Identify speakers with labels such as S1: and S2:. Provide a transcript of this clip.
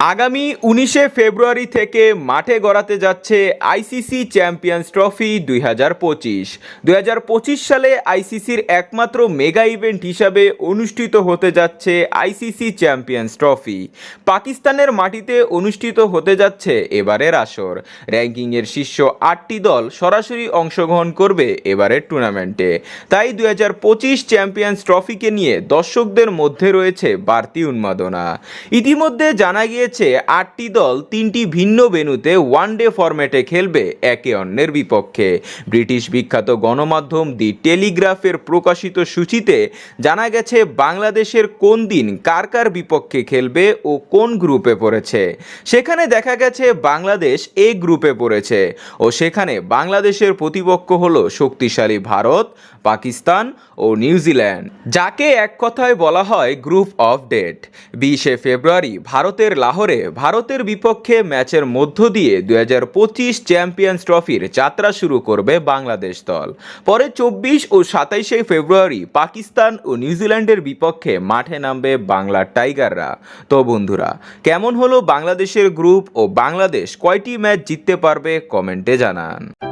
S1: আগামী উনিশে ফেব্রুয়ারি থেকে মাঠে গড়াতে যাচ্ছে আইসিসি চ্যাম্পিয়ন্স ট্রফি দুই হাজার পঁচিশ। দুই হাজার পঁচিশ সালে আইসিসির একমাত্র মেগা ইভেন্ট হিসাবে অনুষ্ঠিত হতে যাচ্ছে আইসিসি চ্যাম্পিয়ন্স ট্রফি। পাকিস্তানের মাটিতে অনুষ্ঠিত হতে যাচ্ছে এবারের আসর। র্যাঙ্কিংয়ের শীর্ষ আটটি দল সরাসরি অংশগ্রহণ করবে এবারের টুর্নামেন্টে। তাই দুই হাজার পঁচিশ চ্যাম্পিয়ন্স ট্রফিকে নিয়ে দর্শকদের মধ্যে রয়েছে বাড়তি উন্মাদনা। ইতিমধ্যে জানা গিয়েছে আটটি দল তিনটি ভিন্ন ভেন্যুতে ওয়ানডে ফরম্যাটে খেলবে, একে অন্যের বিপক্ষে। ব্রিটিশ বিখ্যাত গণমাধ্যম দি টেলিগ্রাফের প্রকাশিত সূচিতে জানা গেছে বাংলাদেশের কোন দিন কার কার বিপক্ষে খেলবে ও কোন গ্রুপে পড়েছে। সেখানে দেখা গেছে বাংলাদেশ এ গ্রুপে পড়েছে ও সেখানে বাংলাদেশের প্রতিপক্ষ হল শক্তিশালী ভারত, পাকিস্তান ও নিউজিল্যান্ড যাকে এক কথায় বলা হয় গ্রুপ অফ ডেট। বিশে ফেব্রুয়ারি ভারতের লাহোরে ভারতের বিপক্ষে ম্যাচের মধ্য দিয়ে দু হাজার পঁচিশ চ্যাম্পিয়ন্স ট্রফির যাত্রা শুরু করবে বাংলাদেশ দল। পরে চব্বিশ ও সাতাইশে ফেব্রুয়ারি পাকিস্তান ও নিউজিল্যান্ডের বিপক্ষে মাঠে নামবে বাংলার টাইগাররা। তো বন্ধুরা, কেমন হলো বাংলাদেশের গ্রুপ ও বাংলাদেশ কয়টি ম্যাচ জিততে পারবে কমেন্টে জানান।